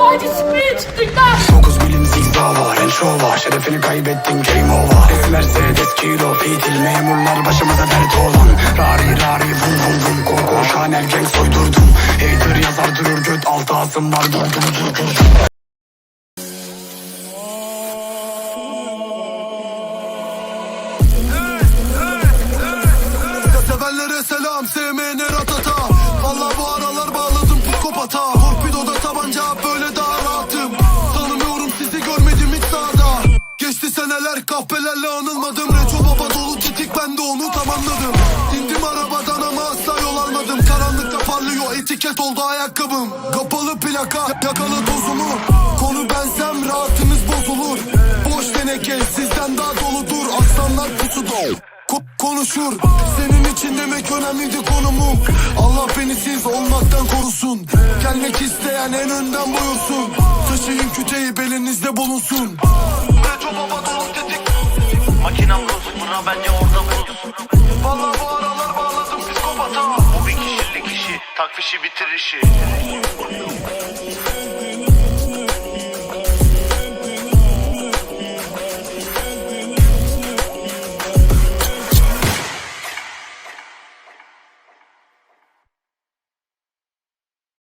Sadece spreye çıktıklar. 9 milim zigzava Range Rover Şerefini kaybettin game over. Mercedes kilo fitil Memurlar başımıza dert olan. Rari rari vum vum vum Koko Chanel gang soydurdum. Hater yazar durur göt altı asım var Durdum durdum Sevenlere selam, sevmeyene ratata. Valla bu aralar bağladım kahpelerle anılmadım. Reço baba dolu titik ben de onu tamamladım. İndim arabadan ama asla yol almadım. Karanlıkta parlıyor etiket oldu ayakkabım. Kapalı plaka yakalı tozumu. Konu bensem rahatınız bozulur. Boş teneke sizden daha doludur. Aslanlar pusuda Ko- konuşur. Senin için demek önemliydi konumum. Allah beni siz olmaktan korusun. Gelmek isteyen en önden buyursun. Taşıyın küteyi belinizde bulunsun. Reço baba dolu Makinem buna bence orada bulunsun Valla bu aralar bağladım psikopata. Bu bir kişilik işi tak fişi bitir işi